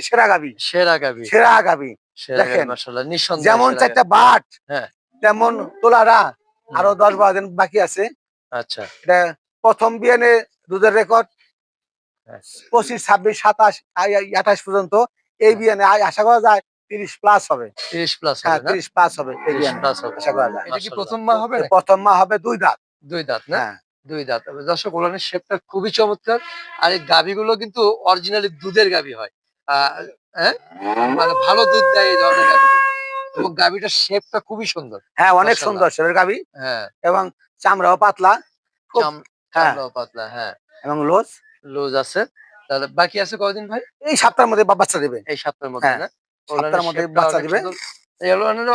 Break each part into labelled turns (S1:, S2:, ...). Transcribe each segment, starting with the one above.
S1: সেরা গাবি।
S2: সেরা গাবি।
S1: সেরা গাবি। দেখেন, যেমন চারটা বাট
S2: হ্যাঁ।
S1: তেমন তোলারা আরও দশ বারো দিন বাকি আছে।
S2: আচ্ছা।
S1: এটা প্রথম বিয়ানে দুধের রেকর্ড
S2: হ্যাঁ।
S1: পঁচিশ ছাব্বিশ সাতাশ আঠাশ পর্যন্ত। এই বিয়ানে আ- আশা করা যায় তিরিশ প্লাস হবে।
S2: 30 প্লাস
S1: হ্যাঁ তিরিশ প্লাস হবে এই
S2: 30
S1: বিয়ানে
S2: প্লাস হবে।
S1: আশা করা যায়।
S2: এটা কি প্রথম মা হবে
S1: প্রথম মা হবে দুই দাঁত।
S2: দুই দাঁত না?
S1: হ্যাঁ।
S2: দুই দাঁত। দর্শক ওলানের শেপটা খুবই চমৎকার। আর এই গাভিগুলো কিন্তু অরিজিনালি দুধের গাভি হ্যাঁ। মানে ভালো দুধ দেয় এই ধরনের এবং গাভিটার শেপটা খুবই সুন্দর।
S1: হ্যাঁ অনেক সুন্দর সেরের গাবি
S2: হ্যাঁ।
S1: এবং চামড়াও পাতলা। হ্যাঁ।
S2: চামড়াও পাতলা হ্যাঁ।
S1: এবং লোজ
S2: লুজ আছে। তাহলে বাকি আছে কয়দিন ভাই?
S1: এই সপ্তাহের মধ্যে বাচ্চা দেবে।
S2: এই সপ্তাহের মধ্যে
S1: হ্যাঁ,
S2: না?
S1: সপ্তাহের মধ্যে বাচ্চা দিবে।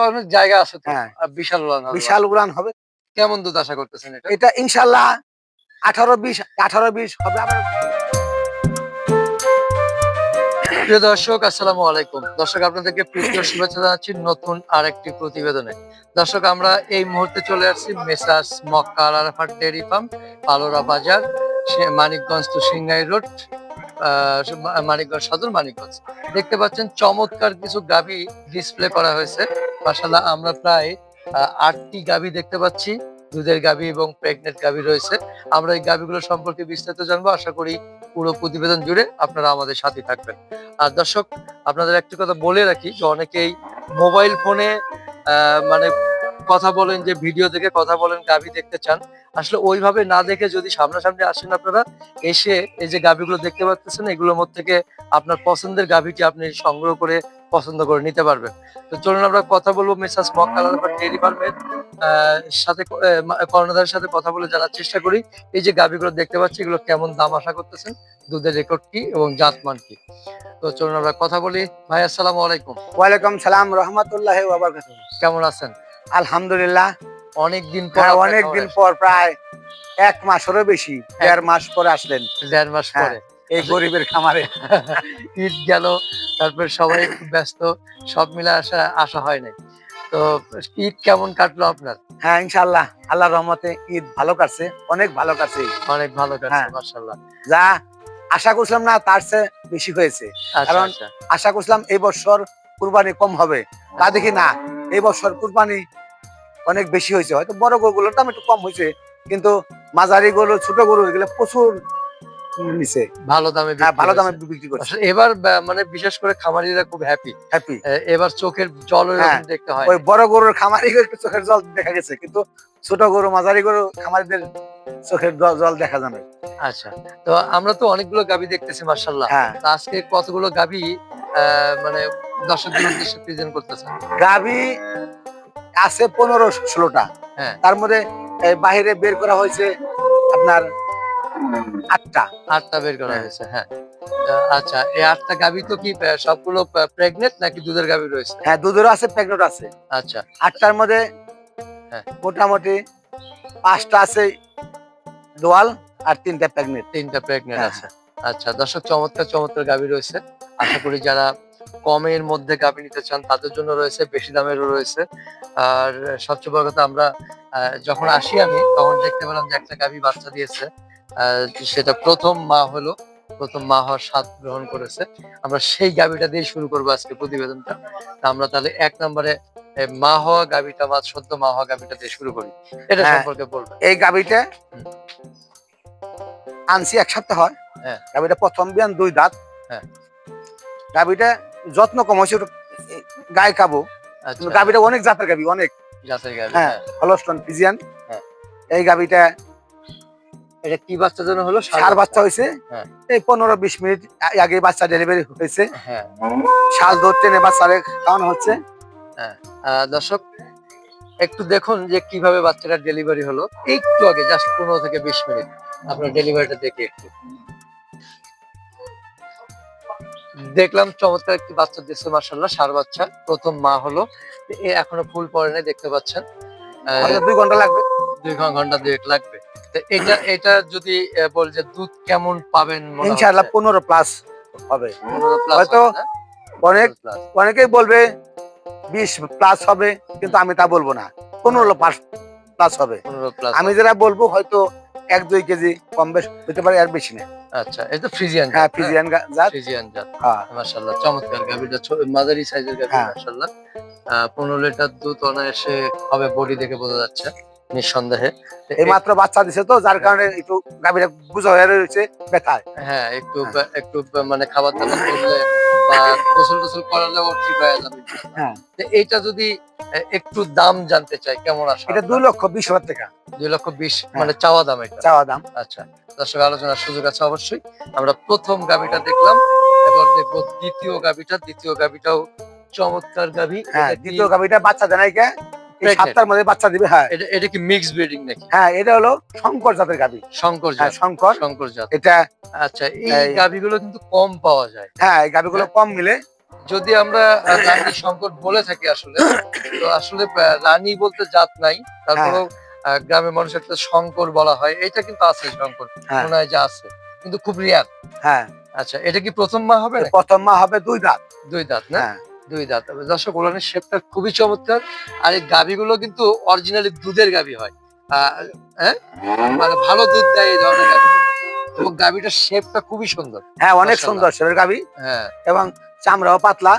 S2: অনেক জায়গা আছে
S1: হ্যাঁ।
S2: বিশাল
S1: বিশাল উড়ান হবে।
S2: কেমন দুধ আশা করতেছেন এটা?
S1: এটা ইনশাল্লাহ আঠারো বিশ আঠারো বিশ হবে। আবার
S2: প্রিয় দর্শক, আসসালামু আলাইকুম। দর্শক, আপনাদেরকে প্রীতীয় শুভেচ্ছা জানাচ্ছি নতুন প্রতিবেদনে। দর্শক, আমরা এই মুহূর্তে চলে আসছি messrs Makka dairy farm, Palora বাজার মানিকগঞ্জ টু সিংহাই রোড মানিকগঞ্জ সদর, মানিকগঞ্জ। দেখতে পাচ্ছেন চমৎকার কিছু গাবি ডিসপ্লে করা হয়েছে। মাসাল্লাহ আমরা প্রায় আটটি গাবি দেখতে পাচ্ছি। দুধের গাবি এবং প্রেগনেন্ট গাবি রয়েছে। আমরা এই গাবিগুলো সম্পর্কে বিস্তারিত জানব। আশা করি পুরো প্রতিবেদন জুড়ে আপনারা আমাদের সাথে থাকবেন। আর দর্শক, আপনাদের একটি কথা বলে রাখি যে অনেকেই মোবাইল ফোনে মানে কথা বলেন যে ভিডিও দেখে কথা বলেন গাভি দেখতে চান। আসলে ওইভাবে না দেখে যদি সামনাসামনি আসেন আপনারা এসে এই যে গাভিগুলো দেখতে পাচ্ছেন এগুলোর মধ্যে থেকে আপনার পছন্দের গাভিটি আপনি সংগ্রহ করে পছন্দ করে নিতে পারবেন। তো চলুন আমরা কথা বলব মেসাস মক্কাল ডেয়ারি ফার্মের সাথে কর্ণধারের সাথে কথা বলে জানার চেষ্টা করি। এই যে গাভিগুলো দেখতে পাচ্ছি এগুলো কেমন দাম আশা করতেছেন? দুধের রেকর্ড কি এবং জাতমান কি? তো চলুন আমরা কথা বলি। ভাই আসসালামু আলাইকুম।
S1: ওয়ালাইকুম সালাম রহমতুল্লাহ
S2: কেমন আছেন?
S1: আলহামদুলিল্লাহ।
S2: অনেক দিন পর
S1: হ্যাঁ
S2: আপনার
S1: অনেক
S2: খামারে
S1: দিন পর প্রায় এক মাসেরও বেশি দেড় মাস পরে আসলেন।
S2: দেড় মাস
S1: হ্যাঁ।
S2: পরে।
S1: এই গরিবের খামারে।
S2: ঈদ গেল তারপর সবাই একটু ব্যস্ত সব মিলে আসা আসা হয় নাই। তো ঈদ কেমন কাটলো আপনার?
S1: হ্যাঁ ইনশাল্লাহ আল্লাহ রহমতে ঈদ ভালো কাটছে অনেক ভালো কাটছে।
S2: অনেক ভালো কাটছে
S1: হ্যাঁ।
S2: মাশাআল্লাহ।
S1: যা আশা করছিলাম না তার চেয়ে বেশি হয়েছে।
S2: আচ্ছা
S1: কারণ-
S2: আচ্ছা।
S1: আশা করছিলাম এই বছর কুরবানি কম হবে তা দেখি না। এই বছর কুরবানি অনেক বেশি হয়েছে। হয়তো বড় গরুগুলোর দাম একটু কম হয়েছে কিন্তু মাঝারি গরু ছোট গরু এগুলো প্রচুর নিচে
S2: ভালো দামে
S1: হ্যাঁ ভালো দামে বিক্রি করছে।
S2: এবার মানে বিশেষ করে খামারিরা খুব হ্যাপি
S1: হ্যাপি
S2: এবার চোখের জল দেখতে হয়।
S1: ওই বড় গরুর খামারি একটু চোখের জল দেখা গেছে কিন্তু ছোট গরু মাঝারি গরু খামারিদের চোখের জল দেখা যাবে।
S2: আচ্ছা। তো আমরা তো অনেকগুলো গাবি দেখতেছি মার্শাল্লাহ
S1: হ্যাঁ।
S2: আজকে কতগুলো গাবি মানে দর্শকদের উদ্দেশ্যে প্রেজেন্ট করতেছেন
S1: গাভি আছে পনেরো ষোলোটা।
S2: হ্যাঁ।
S1: তার মধ্যে বাইরে বের করা হয়েছে আপনার আটটা।
S2: আটটা বের করা
S1: হ্যাঁ।
S2: হয়েছে হ্যাঁ। আচ্ছা এই আটটা গাবি তো কি সবগুলো প্রেগনেন্ট নাকি দুধের গাবি রয়েছে?
S1: হ্যাঁ দুধেরও আছে প্যাকেট আছে।
S2: আচ্ছা।
S1: আটটার মধ্যে
S2: হ্যাঁ।
S1: মোটামুটি পাঁচটা আছে দোয়াল আর তিনটা প্রেগনেন্ট
S2: তিনটা প্রেগনেন্ট
S1: হ্যাঁ,
S2: আছে। আচ্ছা দর্শক চমৎকার চমৎকার গাবি রয়েছে। আশা করি যারা কমের মধ্যে গাবি নিতে চান তাদের জন্য রয়েছে বেশি দামেরও রয়েছে আর সবচেয়ে বড় কথা আমরা যখন আসি আমি তখন দেখতে পেলাম যে একটা গাবি বাচ্চা দিয়েছে সেটা প্রথম মা হলো প্রথম মা হওয়ার স্বাদ গ্রহণ করেছে আমরা সেই গাবিটা দিয়ে শুরু করব আজকে প্রতিবেদনটা আমরা তাহলে এক নম্বরে মা হওয়া গাবিটা বা সদ্য মা হওয়া গাবিটা দিয়ে শুরু করি এটা
S1: হ্যাঁ।
S2: সম্পর্কে বলব
S1: এই গাভিটা। আনছি এক সপ্তাহ হয়
S2: হ্যাঁ।
S1: গাভিটা প্রথম বিয়ান দুই দাঁত
S2: হ্যাঁ।
S1: গাভিটা যত্ন কম হয়েছে গায়ে খাব
S2: আচ্ছা।
S1: গাভিটা অনেক জাতের গাভি অনেক।
S2: জাতের গাবি
S1: হ্যাঁ
S2: হ্যাঁ।
S1: Holstein Friesian.
S2: হ্যাঁ।
S1: এই গাভিটা
S2: এটা কি বাচ্চার জন্য হলো?
S1: সার বাচ্চা হয়েছে।
S2: হ্যাঁ।
S1: এই পনেরো বিশ মিনিট আগে বাচ্চা ডেলিভারি হয়েছে। বাচ্চারে খাওয়ানো হচ্ছে।
S2: দর্শক একটু দেখুন যে কীভাবে বাচ্চাটার ডেলিভারি হলো। একটু আগে জাস্ট পনেরো থেকে বিশ মিনিট। আপনার ডেলিভারিটা দেখে একটু। দেখলাম চমৎকার একটি বাচ্চা দিচ্ছে মার্শাল্লাহ সার বাচ্চা। প্রথম মা হলো। এ এখনও ফুল পড়ে নাই দেখতে পাচ্ছেন। আহ,
S1: দুই ঘণ্টা লাগবে?
S2: দুই ঘণ্টা দুয়েক লাগবে। এটা এটা যদি বল যে দুধ কেমন পাবেন
S1: ইনশাআল্লাহ পনেরো প্লাস হবে।
S2: 15 plus
S1: হয়তো অনেক অনেকেই বলবে বিশ প্লাস হবে কিন্তু আমি তা বলব না। পনেরো প্লাস প্লাস হবে।
S2: 15 plus
S1: আমি। যেটা বলব হয়তো এক দুই কেজি কম বেশ হতে পারে আর বেশি না।
S2: আচ্ছা এটা ফ্রিজিয়ান
S1: হ্যাঁ ফিজিয়ান জাত।
S2: ফ্রিজিয়ান জাত।
S1: হ্যাঁ।
S2: মাশাআল্লাহ চমৎকার গাভিটা মাঝারি সাইজের গাভি
S1: হ্যাঁ।
S2: মাশাআল্লাহ। পনেরো লিটার দুধ অনায়াসে হবে বডি দেখে বোঝা যাচ্ছে নিঃসন্দেহে।
S1: এই মাত্র বাচ্চা দিছে তো যার কারণে একটু গাভীরা বুঝা হয়ে রয়েছে ব্যথায়।
S2: হ্যাঁ একটু একটু মানে খাবার দাবার করলে বা গোসল টোসল ঠিক হয়ে যাবে।
S1: হ্যাঁ।
S2: এইটা যদি একটু দাম জানতে চাই কেমন আসে
S1: এটা দুই লক্ষ বিশ হাজার টাকা।
S2: দুই লক্ষ বিশ
S1: হ্যাঁ।
S2: মানে চাওয়া দাম এটা?
S1: চাওয়া দাম।
S2: আচ্ছা দর্শক আলোচনার সুযোগ আছে অবশ্যই। আমরা প্রথম গাবিটা দেখলাম এবার দেখব দ্বিতীয় গাবিটা দ্বিতীয় গাবিটাও চমৎকার গাবি
S1: হ্যাঁ দ্বিতীয় গাভীটা বাচ্চা দেয় সপ্তাহের মধ্যে বাচ্চা দিবে হ্যাঁ।
S2: এটা কি মিক্স ব্রিডিং নাকি?
S1: হ্যাঁ এটা হলো শঙ্কর জাতের গাভী।
S2: শঙ্কর
S1: হ্যাঁ
S2: জাত।
S1: শঙ্কর।
S2: শঙ্কর জাত।
S1: এটা
S2: আচ্ছা এই গাবিগুলো কিন্তু কম পাওয়া যায়।
S1: হ্যাঁ এই গাভীগুলো কম মিলে।
S2: যদি আমরা রানী শঙ্কর বলে থাকি আসলে তো আসলে রানী বলতে জাত নাই। তারপরেও আহ, গ্রামের মানুষ একটা শঙ্কর বলা হয়। এটা কিন্তু আছে শঙ্কর
S1: হ্যাঁ।
S2: মনে হয় যে আছে কিন্তু খুব রিয়ার
S1: হ্যাঁ।
S2: আচ্ছা এটা কি প্রথম মা হবে
S1: প্রথম মা হবে দুই দাঁত।
S2: দুই দাঁত না?
S1: হ্যাঁ।
S2: দুই দাঁত। তবে দর্শক ওলানের শেপটা খুবই চমৎকার। আর এই গাভিগুলো কিন্তু অরিজিনালি দুধের গাভি হয়। হ্যাঁ? মানে ভালো দুধ দেয় এই ধরনের এবং গাভিটার শেপটা খুবই সুন্দর।
S1: হ্যাঁ অনেক সুন্দর গাভী।
S2: হ্যাঁ।
S1: এবং চামড়াও পাতলা।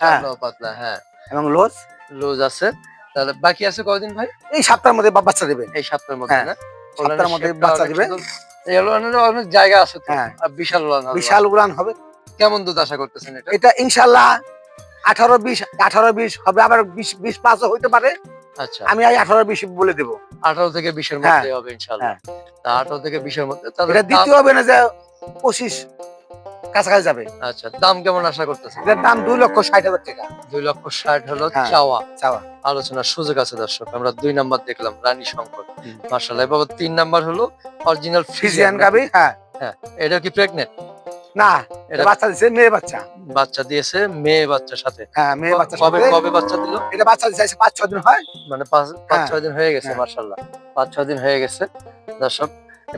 S1: হ্যাঁ।
S2: চামড়াও পাতলা হ্যাঁ।
S1: এবং লোজ
S2: লুজ আছে। তাহলে বাকি আছে কয়দিন ভাই?
S1: এই সপ্তাহের মধ্যে বাচ্চা দেবে
S2: এই সপ্তাহের মধ্যে
S1: হ্যাঁ,
S2: না?
S1: সপ্তাহের মধ্যে বাচ্চা দিবে।
S2: এই অনেক জায়গা আছে
S1: হ্যাঁ।
S2: বিশাল
S1: বিশাল উড়ান হবে।
S2: কেমন দুধ আশা করতেছেন এটা?
S1: এটা ইনশাল্লাহ আঠারো বিশ আঠারো বিশ হবে আবার বিশ বিশ প্লাসও হইতে পারে।
S2: আচ্ছা।
S1: আমি এই আঠারো বিশ বলে দেবো।
S2: আঠারো থেকে বিশের
S1: হ্যাঁ।
S2: মধ্যে হবে ইনশাল্লাহ
S1: হ্যাঁ।
S2: তা আঠারো থেকে বিশের মধ্যে
S1: এটা দ্বিতীয় হবে না যে পঁচিশ কাছাকাছি যাবে।
S2: আচ্ছা দাম কেমন আশা করতেছেন?
S1: এটার দাম দুই লক্ষ ষাট হাজার টাকা।
S2: দুই লক্ষ ষাট হলো
S1: হ্যাঁ।
S2: চাওয়া।
S1: চাওয়া।
S2: আলোচনার সুযোগ আছে দর্শক। আমরা দুই নাম্বার দেখলাম রানী শঙ্কর। মার্শাল এবার তিন নাম্বার হলো অরিজিনাল
S1: ফিজিয়ান গাবি হ্যাঁ।
S2: এটা কি প্রেগনেন্ট
S1: না
S2: এটা
S1: বাচ্চা মেয়ে বাচ্চা।
S2: বাচ্চা দিয়েছে মেয়ে বাচ্চার সাথে।
S1: হ্যাঁ মেয়ে বাচ্চা
S2: কবে কবে বাচ্চা দিল?
S1: এটা বাচ্চা পাঁচ ছ দিন হয়।
S2: মানে পাঁচ পাঁচ
S1: হ্যাঁ।
S2: ছয় দিন হয়ে গেছে
S1: হ্যাঁ।
S2: মার্শাল্লাহ পাঁচ ছয় দিন হয়ে গেছে। দর্শক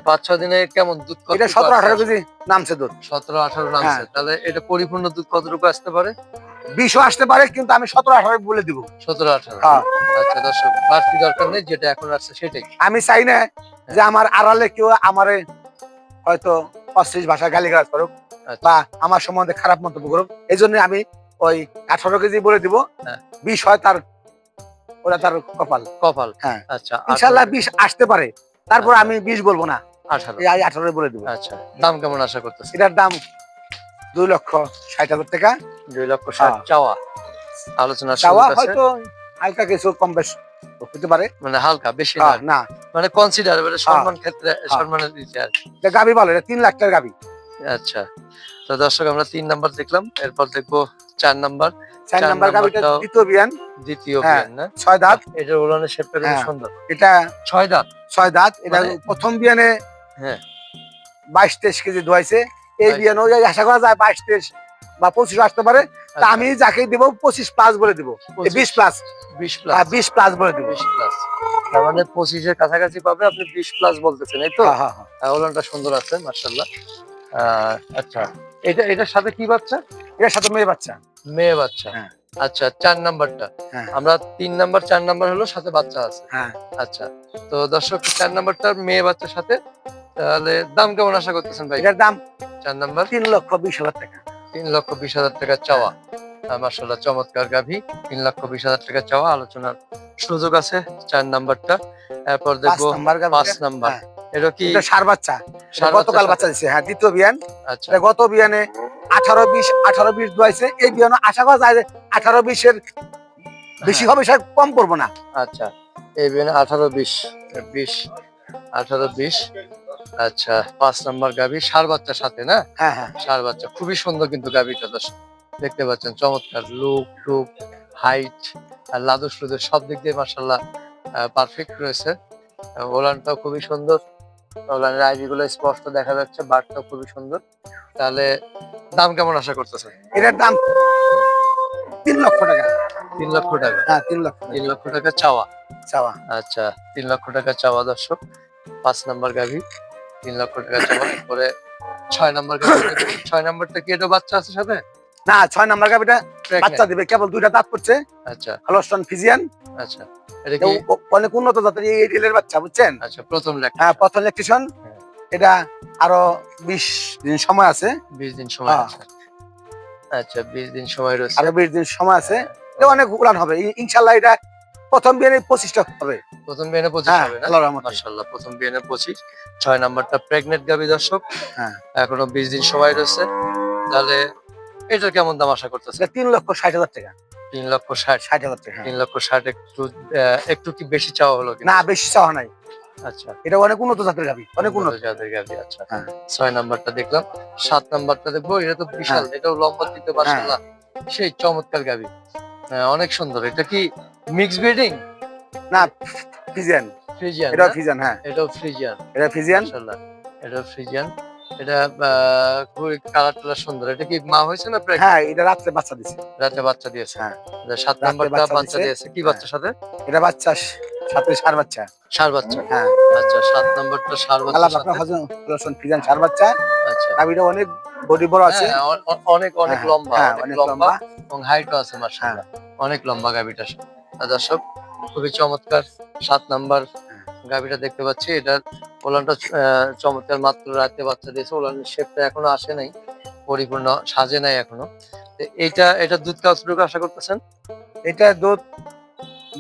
S2: পাঁচ ছয় দিনে কেমন দুধ
S1: এটা সতেরো আঠারো কেজি নামছে দুধ।
S2: সতেরো আঠারো নামছে।
S1: হ্যাঁ।
S2: তাহলে এটা পরিপূর্ণ দুধ কতটুকু আসতে পারে?
S1: বিশও আসতে পারে কিন্তু আমি সতেরো আঠারো বলে দিব।
S2: সতেরো আঠারো। আচ্ছা দর্শক বাড়তি দরকার নেই যেটা এখন আসছে সেটাই।
S1: আমি চাই না যে আমার আড়ালে কেউ আমারে হয়তো অশ্লীল ভাষা গালি গালাজ করুক। বা আমার সম্বন্ধে খারাপ মন্তব্য করুক এই জন্য আমি ওই আঠারো কেজি বলে দিব
S2: হ্যাঁ।
S1: বিশ হয় তার ওরা তার কপাল।
S2: কপাল।
S1: হ্যাঁ।
S2: আচ্ছা
S1: ইনশাল্লাহ বিশ আসতে পারে তারপর
S2: আচ্ছা।
S1: আমি বিশ বলব না।
S2: আঠারো।
S1: আঠারো বলে দিব।
S2: আচ্ছা দাম কেমন আশা করতেছে
S1: এটার দাম দুই লক্ষ ষাট হাজার টাকা।
S2: দুই লক্ষ ষাট
S1: হ্যাঁ।
S2: চাওয়া। আলোচনার
S1: চাওয়া হয়তো হালকা কিছু কম বেশ হতে পারে।
S2: মানে হালকা বেশি না
S1: হ্যাঁ, না।
S2: মানে কনসিডার সম্মান ক্ষেত্রে সম্মানের।
S1: এটা গাবি ভালো এটা তিন লাখ টাকার গাবি
S2: আচ্ছা। তো দর্শক আমরা তিন নাম্বার দেখলাম এরপর দেখব চার নাম্বার।
S1: চার
S2: চার
S1: নাম্বার গাবিটা দ্বিতীয় বিয়ান।
S2: দ্বিতীয়
S1: হ্যাঁ।
S2: বিয়ান না?
S1: ছয় দাঁত।
S2: শেপটা
S1: হ্যাঁ।
S2: সুন্দর।
S1: এটা
S2: ছয় দাঁত।
S1: ছয় দাঁত। এটা
S2: মানে-
S1: প্রথম বিয়ানে
S2: হ্যাঁ।
S1: বাইশ তেইশ কেজি এই
S2: 22
S1: বিয়ানে ওই আশা করা যায় বাইশ তেইশ বা পঁচিশ আসতে পারে। তা
S2: আচ্ছা,
S1: আমি যাকে দিব পঁচিশ প্লাস বলে দিব। বিশ প্লাস।
S2: বিশ প্লাস।
S1: বিশ প্লাস বলে দিব।
S2: বিশ প্লাস। তার মানে পঁচিশের কাছাকাছি পাবে আপনি বিশ প্লাস বলতেছেন এই তো?
S1: হ্যাঁ, হ্যাঁ, হ্যাঁ।
S2: উলানটা সুন্দর আছে মার্শাল্লাহ আচ্ছা। এটা এটার সাথে কি বাচ্চা?
S1: এর সাথে মেয়ে বাচ্চা?
S2: মেয়ে বাচ্চা।
S1: হ্যাঁ।
S2: আচ্ছা চার নাম্বারটা।
S1: হ্যাঁ।
S2: আমরা তিন নাম্বার চার নাম্বার হলো সাথে বাচ্চা আছে।
S1: হ্যাঁ।
S2: আচ্ছা তো দর্শক চার নাম্বারটার মেয়ে বাচ্চার সাথে তাহলে দাম কেমন আশা করতেছেন ভাই?
S1: এটার দাম
S2: চার নাম্বার?
S1: তিন লক্ষ বিশ হাজার টাকা।
S2: তিন লক্ষ বিশ হাজার টাকা চাওয়া। মার্শাল্লাহ চমৎকার গাভী। তিন লক্ষ বিশ হাজার টাকা চাওয়া আলোচনার সুযোগ আছে চার নাম্বারটা। এরপর দেখব পাঁচ নাম্বার। এটা কি?
S1: এটা সার বাচ্চা। গতকাল বাচ্চা হ্যাঁ দ্বিতীয় বিয়ান।
S2: আচ্ছা।
S1: গত বিয়ানে আঠারো বিশ আঠারো বিশ ধোয়াইছে এই বিয়ানে আশা করা যায় আঠারো বিশের বেশি হবে সে কম করব না।
S2: আচ্ছা। এই বিয়ানে আঠারো বিশ বিশ আঠারো বিশ। আচ্ছা পাঁচ নাম্বার গাভী সার বাচ্চার সাথে না?
S1: হ্যাঁ হ্যাঁ।
S2: সার বাচ্চা। খুবই সুন্দর কিন্তু গাভীটা দর্শক। দেখতে পাচ্ছেন চমৎকার। লুক টুক হাইট আর লাদুস লুদুস সব দিক দিয়ে মার্শাল্লাহ পারফেক্ট রয়েছে। ওলানটাও খুবই সুন্দর। ওলানের আইডি গুলো স্পষ্ট দেখা যাচ্ছে বারটাও খুবই সুন্দর। তাহলে দাম কেমন আশা করতেছেন?
S1: এটার দাম তিন লক্ষ টাকা।
S2: তিন লক্ষ টাকা?
S1: হ্যাঁ তিন লক্ষ
S2: তিন লক্ষ টাকা চাওয়া?
S1: চাওয়া।
S2: আচ্ছা তিন লক্ষ টাকা চাওয়া দর্শক। পাঁচ নাম্বার গাভী। তিন লক্ষ টাকা চাওয়া এরপরে ছয় নাম্বার গাভী। ছয় নাম্বারটা কি এটা বাচ্চা আছে সাথে?
S1: না ছয় নাম্বার গাভিটা? বাচ্চা দিবে কেবল দুইটা দাঁত পড়ছে
S2: আচ্ছা।
S1: হলস্টন ফিজিয়ান
S2: আচ্ছা। এটা কি?
S1: অনেক উন্নত জাতের এই রেলের বাচ্চা বুঝছেন?
S2: আচ্ছা প্রথম
S1: হ্যাঁ প্রথম ইলেকট্রিশন
S2: হ্যাঁ।
S1: এটা আরও বিশ দিন সময় আছে।
S2: বিশ দিন সময়
S1: হ্যাঁ।
S2: আছে। আচ্ছা বিশ দিন সময় রয়েছে।
S1: আরও বিশ দিন সময় আছে। এটা অনেক উড়ান হবে। ইনশাল্লাহ এটা প্রথম বিয়ে পঁচিশটা হবে।
S2: প্রথম বিয়ানে পঁচিশ
S1: হ্যাঁ
S2: হবে না?
S1: আল্লাহর রহমতে।
S2: মাশাল্লাহ প্রথম বিয়ানে পঁচিশ। ছয় নাম্বারটা প্রেগনেন্ট গাবি দর্শক।
S1: হ্যাঁ।
S2: এখনও বিশ দিন সময় রয়েছে। তাহলে এটার কেমন দাম আশা করতেছে
S1: তিন লক্ষ ষাট হাজার টাকা।
S2: তিন লক্ষ ষাট।
S1: ষাট হাজার টাকা
S2: তিন লক্ষ ষাট একটু একটু কি বেশি চাওয়া হলো
S1: না বেশি চাওয়া নাই।
S2: আচ্ছা।
S1: এটা অনেক উন্নত জাতের গাভি অনেক উন্নত।
S2: জাতের গাভি আচ্ছা।
S1: হ্যাঁ।
S2: ছয় নাম্বারটা দেখলাম সাত নাম্বারটা দেখব এটা তো বিশাল এটাও লম্বা দিতে মাশাআল্লাহ সেই চমৎকার গাভি অনেক সুন্দর। এটা কি মিক্স ব্রিডিং
S1: না ফিজিয়ান
S2: ফ্রিজিয়ান
S1: এটা ফিজিয়ান হ্যাঁ।
S2: এটাও ফ্রিজিয়ান।
S1: এটা ফিজিয়ান
S2: এটাও ফ্রিজিয়ান। এটা খুবই কালার টালার সুন্দর। এটা কি মা হয়েছে না
S1: হ্যাঁ এটা রাত্রে বাচ্চা দিছে
S2: রাতে বাচ্চা দিয়েছে।
S1: হ্যাঁ।
S2: সাত নাম্বারটা
S1: বাচ্চা
S2: বাচ্চা
S1: দিয়েছে।
S2: দিয়েছে। কি
S1: হ্যাঁ।
S2: বাচ্চার সাথে?
S1: এটা বাচ্চা সাথে সার বাচ্চা।
S2: সার বাচ্চা।
S1: হ্যাঁ।
S2: আচ্ছা সাত নাম্বারটা সার
S1: আল্লাহ আপনার হজম হলস্টন ফিজিয়ান সার বাচ্চা।
S2: আচ্ছা।
S1: গাভিটা অনেক বডি বড় আছে।
S2: হ্যাঁ, অ- অনেক অনেক
S1: হ্যাঁ,
S2: লম্বা
S1: হ্যাঁ,
S2: অনেক লম্বা এবং হাইটও আছে মাশাআল্লাহ। অনেক লম্বা গাভিটা দর্শক খুবই চমৎকার। সাত নাম্বার গাভিটা দেখতে পাচ্ছি। এটার ওলানটা চমৎকার মাত্র রাতে বাচ্চা দিয়েছে। ওলানের শেপটা এখনও আসে নাই পরিপূর্ণ সাজে নাই এখনও। এইটা এটা দুধ কতটুকু আশা করতেছেন?
S1: এটা দুধ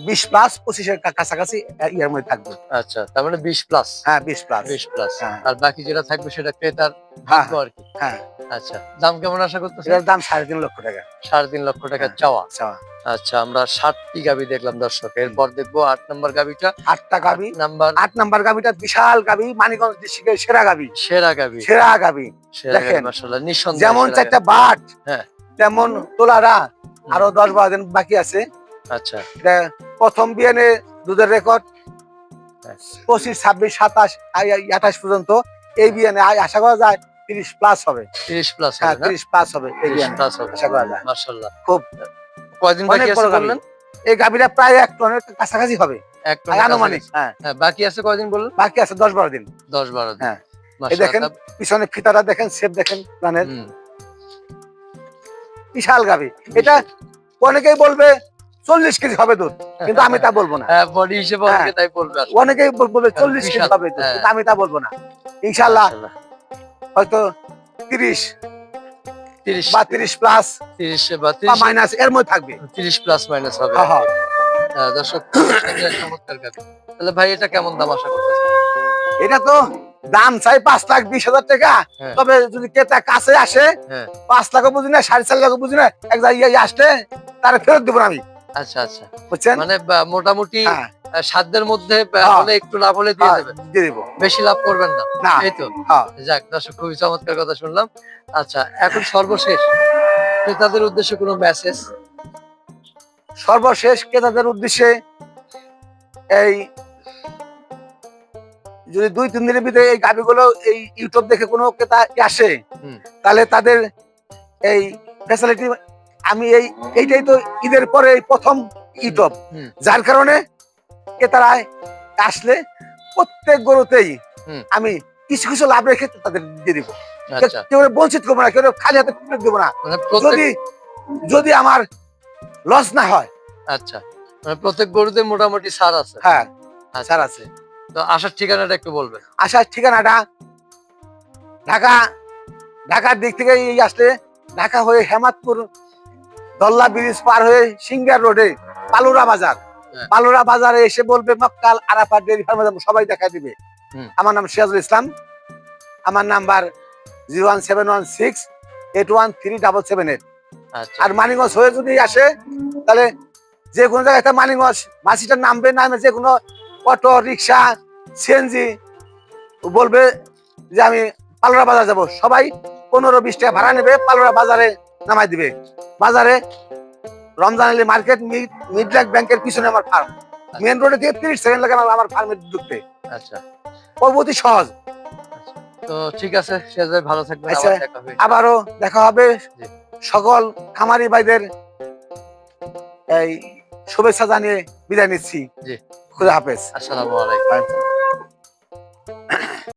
S1: বিশ প্লাস পঁচিশের কাছাকাছি ইয়ার মধ্যে থাকবে।
S2: আচ্ছা তার মানে বিশ প্লাস
S1: হ্যাঁ বিশ প্লাস
S2: বিশ প্লাস
S1: হ্যাঁ।
S2: আর বাকি যেটা থাকবে সেটা ক্রেতার
S1: হ্যাঁ,
S2: ভাগ্য আর কি।
S1: হ্যাঁ।
S2: আচ্ছা দাম কেমন আশা করতেছেন?
S1: দাম সাড়ে তিন লক্ষ টাকা।
S2: সাড়ে তিন লক্ষ টাকা
S1: হ্যাঁ।
S2: চাওয়া।
S1: চাওয়া।
S2: আচ্ছা আমরা সাতটি গাবি দেখলাম দর্শক। এরপর দেখব আট নম্বর গাবিটা।
S1: আটটা গাভি
S2: নাম্বার
S1: আট নাম্বার গাভিটা বিশাল গাভি মানিকগঞ্জ ডিস্ট্রিক্টের সেরা গাভি
S2: সেরা গাবি।
S1: সেরা
S2: গাবি।
S1: দেখেন,
S2: মাশাআল্লাহ
S1: যেমন চারটা বাট
S2: হ্যাঁ।
S1: তেমন তোলারা আরও দশ বারো দিন বাকি আছে।
S2: আচ্ছা।
S1: প্রথম বিয়ানে দুধের রেকর্ড।
S2: হ্যাঁ।
S1: পঁচিশ ছাব্বিশ সাতাশ আঠাশ পর্যন্ত এই বিয়ানে আশা করা যায় তিরিশ প্লাস হবে।
S2: 30 প্লাস
S1: হ্যাঁ
S2: হবে
S1: তিরিশ প্লাস হবে এই বিয়ানে আশা করা যায়।
S2: মাশাআল্লাহ।
S1: খুব
S2: কয়দিন বাকি আছে বললেন?
S1: এই গাভিটা প্রায় এক টনের কাছাকাছি হবে।
S2: এক টনের
S1: আনুমানিক হ্যাঁ।
S2: হ্যাঁ বাকি আছে কয়দিন বললেন?
S1: বাকি আছে দশ বারো দিন।
S2: 10 12 দিন।
S1: হ্যাঁ। এই দেখেন পিছনে ফিতাটা দেখেন শেপ দেখেন প্রাণের। বিশাল গাভি। এটা অনেকেই বলবে চল্লিশ কেজি হবে দুধ কিন্তু আমি তা বলব না।
S2: হ্যাঁ বডি হিসেবে
S1: হ্যাঁ।
S2: তাই বলবে
S1: অনেকেই বলবে চল্লিশ কেজি হবে দুধ। কিন্তু আমি তা বলব না। ইনশাল্লাহ হয়তো তিরিশ
S2: 30
S1: বা তিরিশ প্লাস
S2: 30 বা
S1: বা
S2: 30
S1: মাইনাস এর মধ্যে থাকবে।
S2: 30 প্লাস মাইনাস হবে। দর্শক এটা তাহলে ভাই এটা কেমন দাম আশা করতেছেন?
S1: এটা তো দাম চাই পাঁচ লাখ বিশ হাজার টাকা।
S2: হ্যাঁ।
S1: তবে যদি ক্রেতা কাছে আসে
S2: হ্যাঁ।
S1: পাঁচ বুঝি না সাড়ে চার বুঝি না এক জায়গায় আসলে তার ফেরত দেবো আমি।
S2: আচ্ছা আচ্ছা।
S1: বুঝছেন?
S2: মানে মোটামুটি
S1: হ্যাঁ।
S2: সাধ্যের মধ্যে
S1: হ্যাঁ।
S2: হলে একটু লাভ হলে দিয়ে
S1: হ্যাঁ,
S2: দেবেন।
S1: দিয়ে দেবো।
S2: বেশি লাভ করবেন না। এই তো।
S1: হ্যাঁ।
S2: যাক দর্শক খুবই চমৎকার কথা শুনলাম। আচ্ছা এখন সর্বশেষ ক্রেতাদের উদ্দেশ্যে কোনো মেসেজ
S1: সর্বশেষ ক্রেতাদের উদ্দেশ্যে এই যদি দুই তিন দিনের ভিতরে এই গাড়িগুলো এই ইউটিউব দেখে কোনো ক্রেতা আসে
S2: হুম।
S1: তাহলে তাদের এই ফ্যাসিলিটি আমি এই এইটাই তো ঈদের পরে এই প্রথম ইউটিউব যার কারণে ক্রেতারা আসলে প্রত্যেক গরুতেই আমি কিছু কিছু লাভ রেখে তাদের দিয়ে দিব।
S2: আচ্ছা।
S1: কেউ বঞ্চিত করব না কেউ খালি হাতে দেবো না।
S2: মানে
S1: যদি যদি আমার লস না হয়।
S2: আচ্ছা। মানে প্রত্যেক গরুতে মোটামুটি সার আছে।
S1: হ্যাঁ
S2: আচ্ছা।
S1: স্যার আছে।
S2: তো আসার ঠিকানাটা একটু বলবেন।
S1: আসার ঠিকানাটা ঢাকা ঢাকার দিক থেকে এই আসলে ঢাকা হয়ে হেমাদপুর দল্লা ব্রিজ পার হয়ে সিঙ্গার রোডে পালুরা বাজার। পালুরা বাজারে এসে বলবে মক্কাল আরাফাত ডেয়ারি ফার্মে সবাই দেখা দিবে। আমার নাম সিরাজুল ইসলাম। আমার number zero one seven one six eight one three double seven eight.
S2: আচ্ছা।
S1: আর মানিগঞ্জ হয়ে যদি আসে তাহলে যে কোনো জায়গায় একটা মানিগঞ্জ মাসিটা নামবে নামে যে কোনো অটো রিক্সা সিএনজি বলবে যে আমি পালোরা বাজার যাব। সবাই পনেরো বিশ টাকা ভাড়া নেবে পালোরা বাজারে নামাই দিবে। বাজারে রমজান আলী মার্কেট মিডল্যাক ব্যাংকের পিছনে আমার ফার্ম মেন রোডে থেকে তিরিশ সেকেন্ড লাগে আমার- ফার্মে ঢুকতে।
S2: আচ্ছা।
S1: অতি সহজ।
S2: তো ঠিক আছে ভালো থাকবেন
S1: আচ্ছা।
S2: দেখা হবে।
S1: আবারও দেখা হবে। সকল খামারি ভাইদের এই শুভেচ্ছা জানিয়ে বিদায় নিচ্ছি।
S2: জি।
S1: খুদা হাফেজ।
S2: আসসালামু আলাইকুম।